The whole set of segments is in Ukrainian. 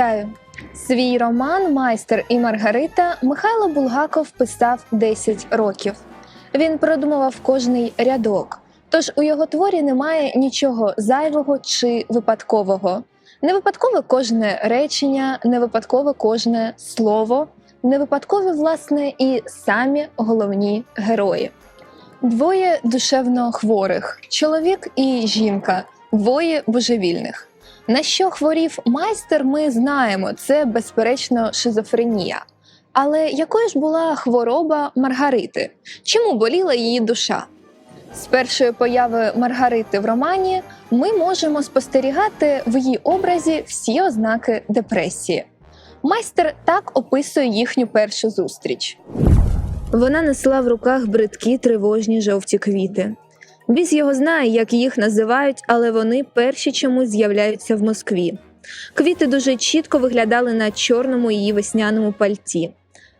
Вітаю! Свій роман Майстер і Маргарита Михайло Булгаков писав 10 років. Він продумував кожний рядок, тож у його творі немає нічого зайвого чи випадкового. Не випадкове кожне речення, не випадкове кожне слово, не випадкові, власне, і самі головні герої. Двоє душевно хворих чоловік і жінка, двоє божевільних. На що хворів майстер, ми знаємо, це безперечно шизофренія. Але якою ж була хвороба Маргарити? Чому боліла її душа? З першої появи Маргарити в романі ми можемо спостерігати в її образі всі ознаки депресії. Майстер так описує їхню першу зустріч. Вона несла в руках бридкі тривожні жовті квіти. Біз його знає, як їх називають, але вони перші чомусь з'являються в Москві. Квіти дуже чітко виглядали на чорному її весняному пальті.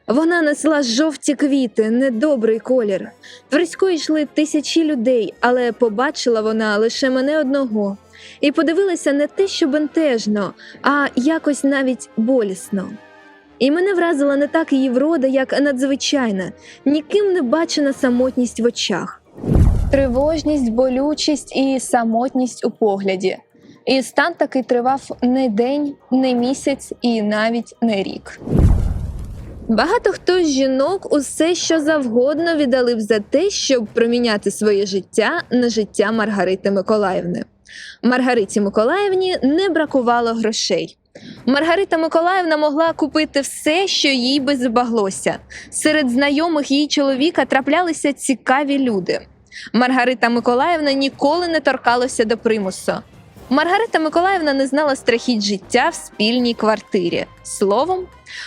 Вона несла жовті квіти, недобрий колір. Тверською йшли тисячі людей, але побачила вона лише мене одного. І подивилася не те, що бентежно, а якось навіть болісно. І мене вразила не так її врода, як надзвичайна, ніким не бачена самотність в очах. Тривожність, болючість і самотність у погляді. І стан такий тривав не день, не місяць і навіть не рік. Багато хто з жінок усе що завгодно віддали б за те, щоб проміняти своє життя на життя Маргарити Миколаївни. Маргариті Миколаївні не бракувало грошей. Маргарита Миколаївна могла купити все, що їй би забаглося. Серед знайомих її чоловіка траплялися цікаві люди. Маргарита Миколаївна ніколи не торкалася до примусу. Маргарита Миколаївна не знала страхіть життя в спільній квартирі. Словом,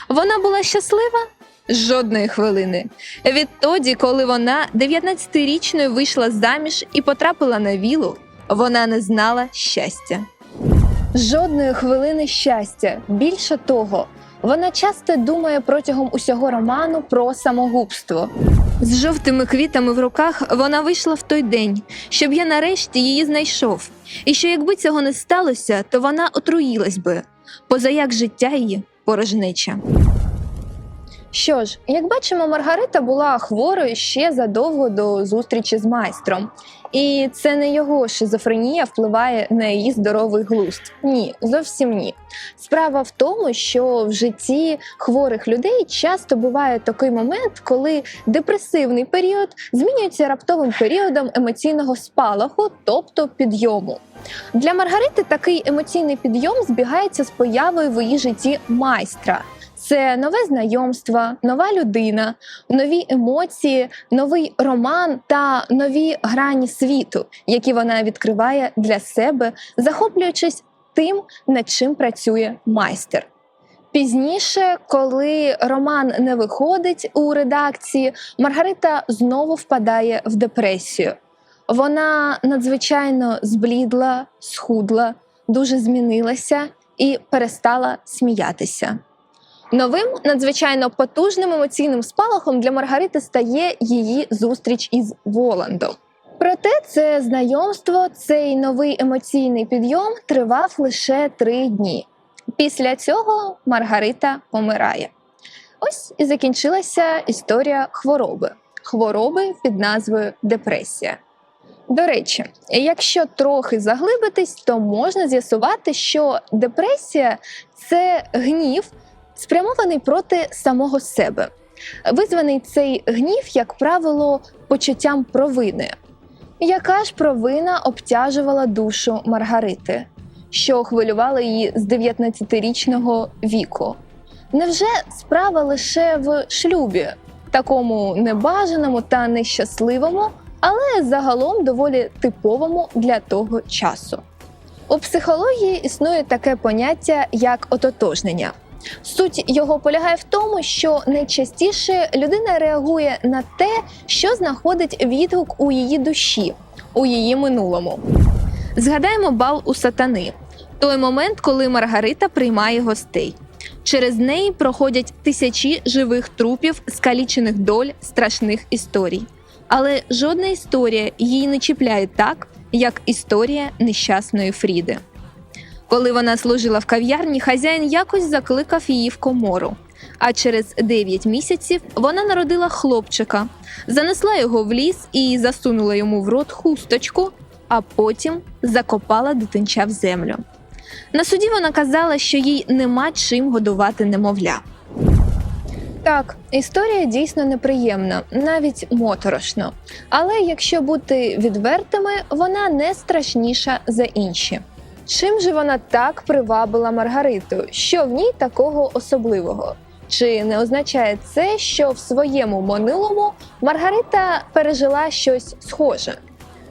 вона була щаслива жодної хвилини. Відтоді, коли вона 19-річною вийшла заміж і потрапила на вілу, вона не знала щастя. Жодної хвилини щастя. Більше того, вона часто думає протягом усього роману про самогубство. З жовтими квітами в руках вона вийшла в той день, щоб я нарешті її знайшов. І що якби цього не сталося, то вона отруїлась би, позаяк життя її порожнеча. Що ж, як бачимо, Маргарита була хворою ще задовго до зустрічі з майстром. І це не його шизофренія впливає на її здоровий глузд. Ні, зовсім ні. Справа в тому, що в житті хворих людей часто буває такий момент, коли депресивний період змінюється раптовим періодом емоційного спалаху, тобто підйому. Для Маргарити такий емоційний підйом збігається з появою в її житті майстра. Це нове знайомство, нова людина, нові емоції, новий роман та нові грані світу, які вона відкриває для себе, захоплюючись тим, над чим працює майстер. Пізніше, коли роман не виходить у редакції, Маргарита знову впадає в депресію. Вона надзвичайно зблідла, схудла, дуже змінилася і перестала сміятися. Новим надзвичайно потужним емоційним спалахом для Маргарити стає її зустріч із Воландом. Проте це знайомство, цей новий емоційний підйом тривав лише три дні. Після цього Маргарита помирає. Ось і закінчилася історія хвороби. Хвороби під назвою депресія. До речі, якщо трохи заглибитись, то можна з'ясувати, що депресія це гнів, спрямований проти самого себе. Визваний цей гнів, як правило, почуттям провини. Яка ж провина обтяжувала душу Маргарити, що хвилювала її з 19-річного віку? Невже справа лише в шлюбі, такому небажаному та нещасливому, але загалом доволі типовому для того часу? У психології існує таке поняття як ототожнення. Суть його полягає в тому, що найчастіше людина реагує на те, що знаходить відгук у її душі, у її минулому. Згадаємо бал у сатани той момент, коли Маргарита приймає гостей. Через неї проходять тисячі живих трупів, скалічених доль, страшних історій. Але жодна історія її не чіпляє так, як історія нещасної Фріди. Коли вона служила в кав'ярні, хазяїн якось закликав її в комору. А через 9 місяців вона народила хлопчика, занесла його в ліс і засунула йому в рот хусточку, а потім закопала дитинча в землю. На суді вона казала, що їй нема чим годувати немовля. Так, історія дійсно неприємна, навіть моторошно. Але якщо бути відвертими, вона не страшніша за інші. Чим же вона так привабила Маргариту? Що в ній такого особливого? Чи не означає це, що в своєму минулому Маргарита пережила щось схоже?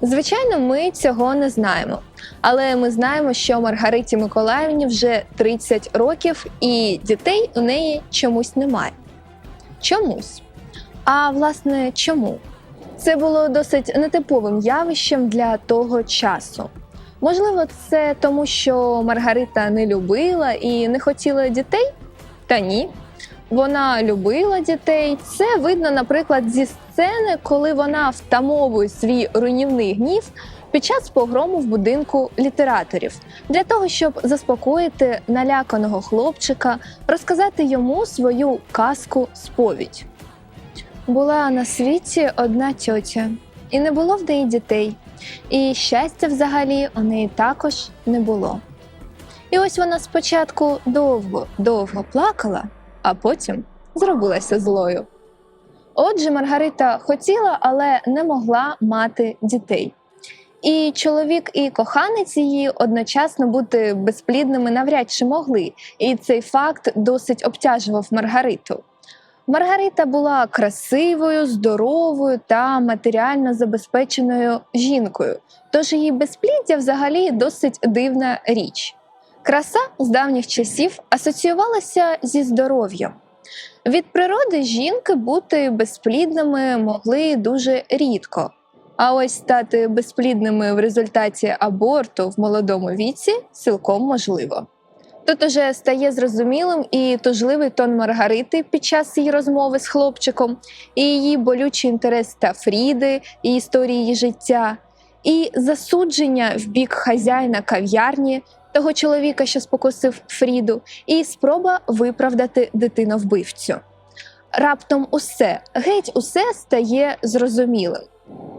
Звичайно, ми цього не знаємо. Але ми знаємо, що Маргариті Миколаївні вже 30 років, і дітей у неї чомусь немає. Чомусь. А власне, чому? Це було досить нетиповим явищем для того часу. Можливо, це тому, що Маргарита не любила і не хотіла дітей? Та ні. Вона любила дітей. Це видно, наприклад, зі сцени, коли вона втамовує свій руйнівний гнів під час погрому в будинку літераторів для того, щоб заспокоїти наляканого хлопчика, розказати йому свою казку сповідь. Була на світі одна тьотя, і не було в неї дітей, і щастя взагалі у неї також не було. І ось вона спочатку довго, довго плакала, а потім зробилася злою. Отже, Маргарита хотіла, але не могла мати дітей. І чоловік, і коханець її одночасно бути безплідними навряд чи могли, і цей факт досить обтяжував Маргариту. Маргарита була красивою, здоровою та матеріально забезпеченою жінкою, тож її безпліддя взагалі досить дивна річ. Краса з давніх часів асоціювалася зі здоров'ям. Від природи жінки бути безплідними могли дуже рідко. А ось стати безплідними в результаті аборту в молодому віці цілком можливо. Тут уже стає зрозумілим і тужливий тон Маргарити під час її розмови з хлопчиком, і її болючий інтерес та Фріди, і історії її життя, і засудження в бік хазяїна кав'ярні, того чоловіка, що спокусив Фріду, і спроба виправдати дитиновбивцю. Раптом усе, геть усе стає зрозумілим.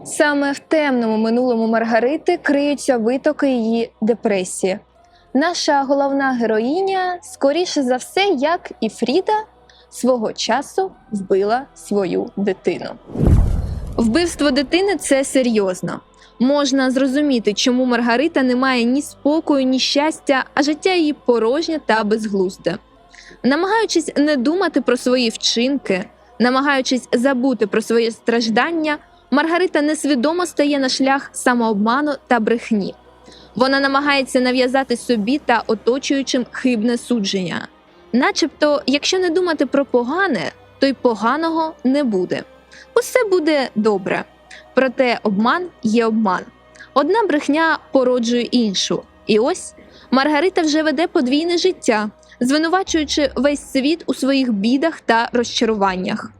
Саме в темному минулому Маргарити криються витоки її депресії. Наша головна героїня, скоріше за все, як і Фріда, свого часу вбила свою дитину. Вбивство дитини це серйозно. Можна зрозуміти, чому Маргарита не має ні спокою, ні щастя, а життя її порожнє та безглузде. Намагаючись не думати про свої вчинки, намагаючись забути про своє страждання, Маргарита несвідомо стає на шлях самообману та брехні. Вона намагається нав'язати собі та оточуючим хибне судження. Начебто, якщо не думати про погане, то й поганого не буде. Усе буде добре. Проте обман є обман. Одна брехня породжує іншу. І ось Маргарита вже веде подвійне життя, звинувачуючи весь світ у своїх бідах та розчаруваннях.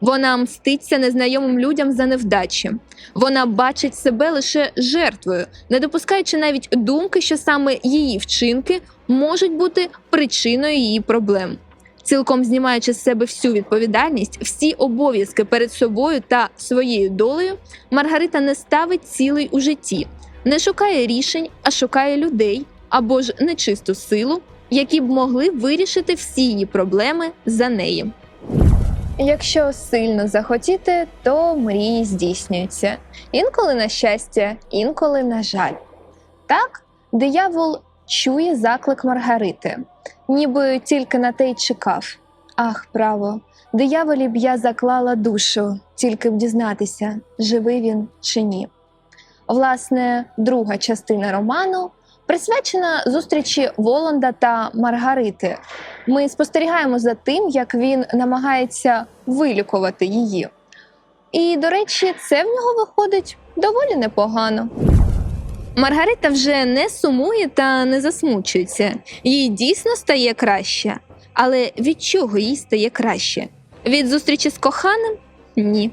Вона мститься незнайомим людям за невдачі. Вона бачить себе лише жертвою, не допускаючи навіть думки, що саме її вчинки можуть бути причиною її проблем. Цілком знімаючи з себе всю відповідальність, всі обов'язки перед собою та своєю долею, Маргарита не ставить цілей у житті, не шукає рішень, а шукає людей або ж нечисту силу, які б могли вирішити всі її проблеми за неї. Якщо сильно захотіти, то мрії здійснюються. Інколи на щастя, інколи на жаль. Так, диявол чує заклик Маргарити, ніби тільки на те й чекав. Ах, право, дияволі б я заклала душу, тільки б дізнатися, живий він чи ні. Власне, друга частина роману присвячена зустрічі Воланда та Маргарити. Ми спостерігаємо за тим, як він намагається вилікувати її. І, до речі, це в нього виходить доволі непогано. Маргарита вже не сумує та не засмучується. Їй дійсно стає краще. Але від чого їй стає краще? Від зустрічі з коханим? Ні.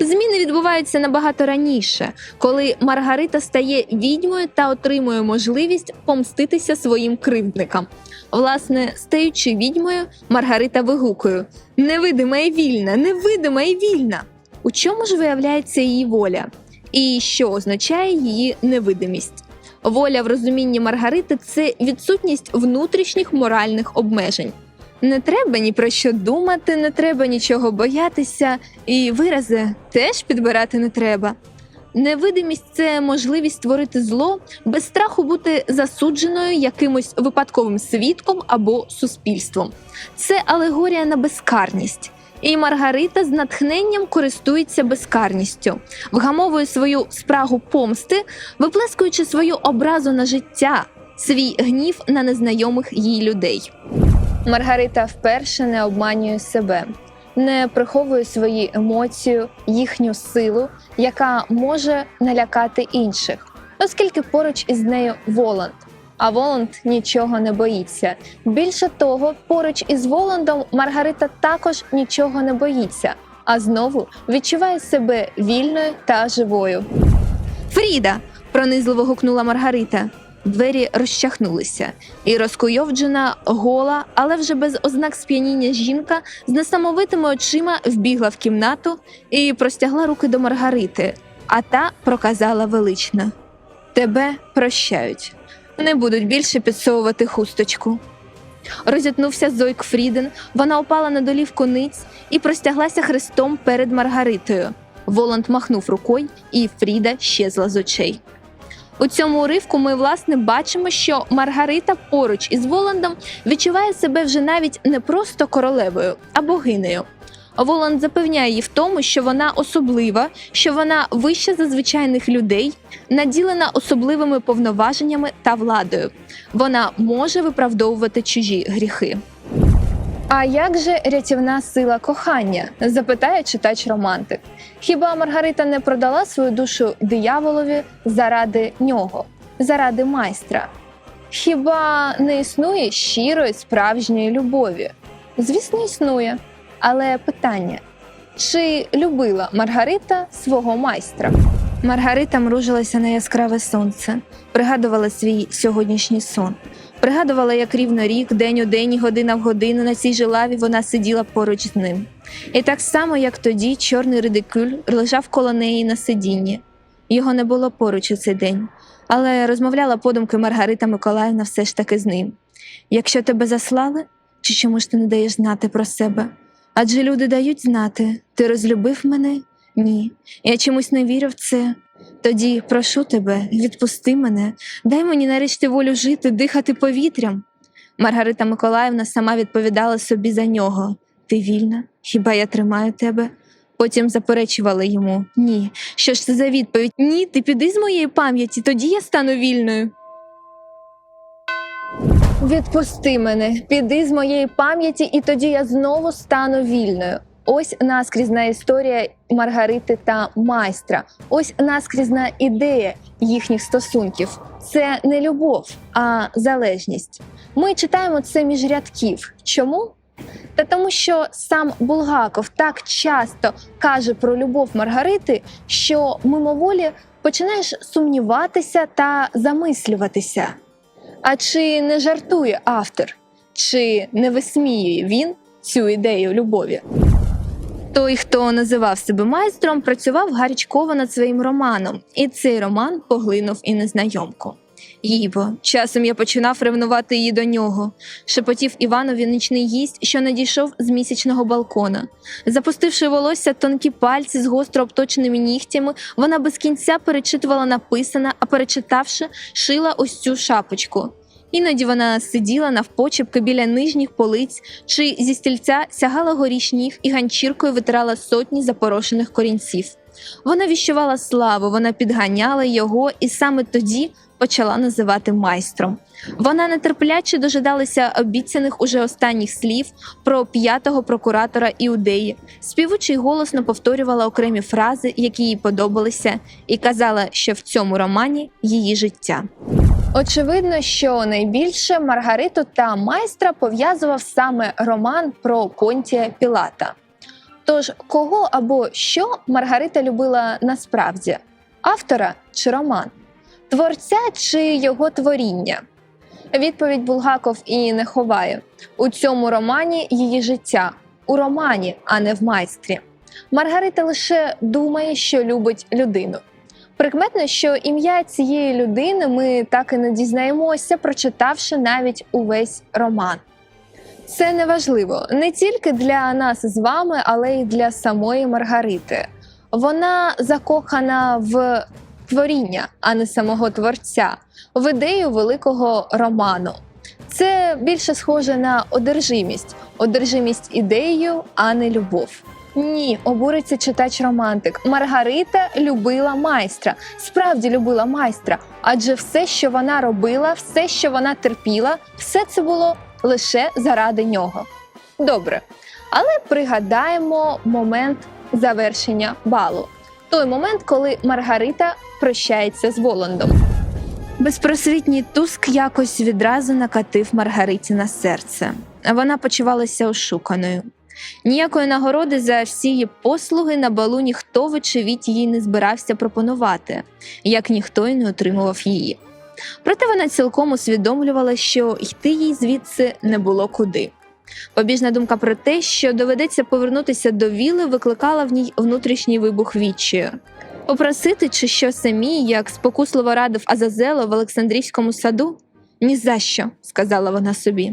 Зміни відбуваються набагато раніше, коли Маргарита стає відьмою та отримує можливість помститися своїм кривдникам. Власне, стаючи відьмою, Маргарита вигукує: Невидима і вільна, невидима і вільна. У чому ж виявляється її воля? І що означає її невидимість? Воля в розумінні Маргарити це відсутність внутрішніх моральних обмежень. Не треба ні про що думати, не треба нічого боятися, і вирази теж підбирати не треба. Невидимість це можливість створити зло без страху бути засудженою якимось випадковим свідком або суспільством. Це алегорія на безкарність. І Маргарита з натхненням користується безкарністю, вгамовує свою спрагу помсти, виплескуючи свою образу на життя, свій гнів на незнайомих їй людей. Маргарита вперше не обманює себе, не приховує свої емоції, їхню силу, яка може налякати інших, оскільки поруч із нею Воланд. А Воланд нічого не боїться. Більше того, поруч із Воландом Маргарита також нічого не боїться, а знову відчуває себе вільною та живою. Фріда! пронизливо гукнула Маргарита. Двері розчахнулися, і розкуйовджена, гола, але вже без ознак сп'яніння жінка з несамовитими очима вбігла в кімнату і простягла руки до Маргарити, а та проказала велично: Тебе прощають, не будуть більше підсовувати хусточку. Розітнувся Зойк Фріден, вона опала на долів кониць і простяглася хрестом перед Маргаритою. Воланд махнув рукою, і Фріда щезла з очей. У цьому уривку ми власне бачимо, що Маргарита поруч із Воландом відчуває себе вже навіть не просто королевою, а богинею. Воланд запевняє її в тому, що вона особлива, що вона вища за звичайних людей, наділена особливими повноваженнями та владою. Вона може виправдовувати чужі гріхи. А як же рятівна сила кохання? запитає читач романтик. Хіба Маргарита не продала свою душу дияволові заради нього, заради майстра? Хіба не існує щирої справжньої любові? Звісно, існує. Але питання: чи любила Маргарита свого майстра? Маргарита мружилася на яскраве сонце, пригадувала свій сьогоднішній сон. Пригадувала, як рівно рік, день у день, і година в годину на цій же лаві вона сиділа поруч з ним. І так само, як тоді, чорний редикюль лежав коло неї на сидінні. Його не було поруч у цей день, але розмовляла подумки Маргарита Миколаївна все ж таки з ним. Якщо тебе заслали, чи чому ж ти не даєш знати про себе? Адже люди дають знати, ти розлюбив мене? Ні. Я чомусь не вірю в це. Тоді прошу тебе, відпусти мене, дай мені нарешті волю жити, дихати повітрям. Маргарита Миколаївна сама відповідала собі за нього Ти вільна? Хіба я тримаю тебе? Потім заперечувала йому Ні. Що ж це за відповідь? Ні, ти піди з моєї пам'яті, тоді я стану вільною. Відпусти мене, піди з моєї пам'яті, і тоді я знову стану вільною. Ось наскрізна історія Маргарити та майстра. Ось наскрізна ідея їхніх стосунків. Це не любов, а залежність. Ми читаємо це між рядків. Чому? Та тому, що сам Булгаков так часто каже про любов Маргарити, що мимоволі починаєш сумніватися та замислюватися. А чи не жартує автор, чи не висміює він цю ідею любові? Той, хто називав себе майстром, працював гарячково над своїм романом, і цей роман поглинув і незнайомку. Їбо, часом я починав ревнувати її до нього. Шепотів Іванові нічний гість, що надійшов з місячного балкона. Запустивши волосся тонкі пальці з гостро обточеними нігтями, вона без кінця перечитувала написане, а перечитавши, шила ось цю шапочку. Іноді вона сиділа навпочепки біля нижніх полиць чи зі стільця сягала горіш ніг і ганчіркою витирала сотні запорошених корінців. Вона віщувала славу, вона підганяла його і саме тоді почала називати майстром. Вона нетерпляче дожидалася обіцяних уже останніх слів про п'ятого прокуратора Іудеї, співучи й голосно повторювала окремі фрази, які їй подобалися, і казала, що в цьому романі її життя. Очевидно, що найбільше Маргариту та майстра пов'язував саме роман про Понтія Пілата. Тож, кого або що Маргарита любила насправді? Автора чи роман? Творця чи його творіння? Відповідь Булгаков і не ховає. У цьому романі її життя, у романі, а не в майстрі. Маргарита лише думає, що любить людину. Прикметно, що ім'я цієї людини ми так і не дізнаємося, прочитавши навіть увесь роман. Це не важливо не тільки для нас з вами, але й для самої Маргарити. Вона закохана в творіння, а не самого творця, в ідею великого роману. Це більше схоже на одержимість, одержимість ідеєю, а не любов. Ні, обуриться читач романтик. Маргарита любила майстра, справді любила майстра, адже все, що вона робила, все, що вона терпіла, все це було лише заради нього. Добре, але пригадаємо момент завершення балу. Той момент, коли Маргарита прощається з Воландом. Безпросвітній туск якось відразу накатив Маргариті на серце. Вона почувалася ошуканою. Ніякої нагороди за всі її послуги на балу ніхто, вочевидь, їй не збирався пропонувати, як ніхто й не отримував її. Проте вона цілком усвідомлювала, що йти їй звідси не було куди. Побіжна думка про те, що доведеться повернутися до віли, викликала в ній внутрішній вибух відчаю. Попросити чи що самі, як спокусливо радив Азазело в Олександрійському саду? Ні за що, сказала вона собі.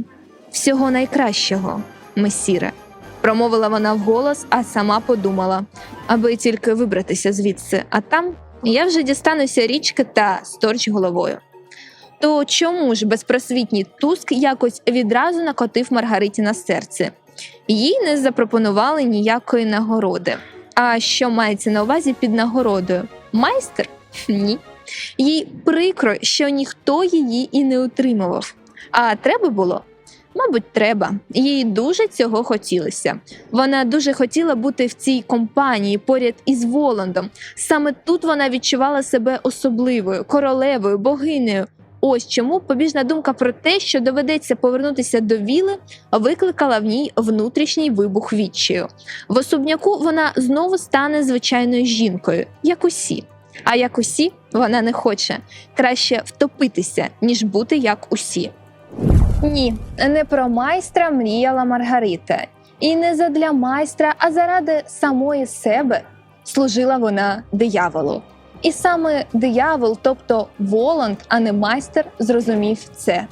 Всього найкращого, месіре, промовила вона вголос, а сама подумала, аби тільки вибратися звідси, а там я вже дістануся річки та сторч головою. То чому ж безпросвітній туск якось відразу накотив Маргариті на серце? Їй не запропонували ніякої нагороди. А що мається на увазі під нагородою? Майстер? Ні. Їй прикро, що ніхто її і не утримував. А треба було? Мабуть, треба. Їй дуже цього хотілося. Вона дуже хотіла бути в цій компанії поряд із Воландом. Саме тут вона відчувала себе особливою, королевою, богинею. Ось чому побіжна думка про те, що доведеться повернутися до віли, викликала в ній внутрішній вибух відчаю. В особняку вона знову стане звичайною жінкою, як усі. А як усі вона не хоче краще втопитися, ніж бути як усі. Ні, не про майстра мріяла Маргарита. І не задля майстра, а заради самої себе служила вона дияволу. І саме диявол, тобто Воланд, а не майстер, зрозумів це.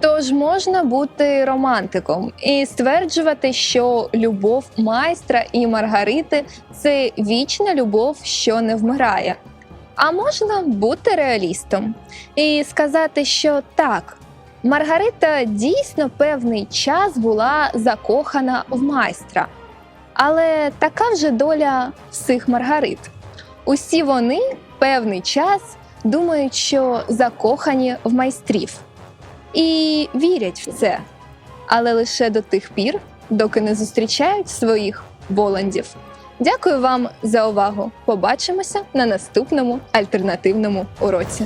Тож можна бути романтиком і стверджувати, що любов майстра і Маргарити це вічна любов, що не вмирає. А можна бути реалістом і сказати, що так, Маргарита дійсно певний час була закохана в майстра, але така вже доля всіх Маргарит. Усі вони певний час думають, що закохані в майстрів і вірять в це, але лише до тих пір, доки не зустрічають своїх воландів. Дякую вам за увагу. Побачимося на наступному альтернативному уроці.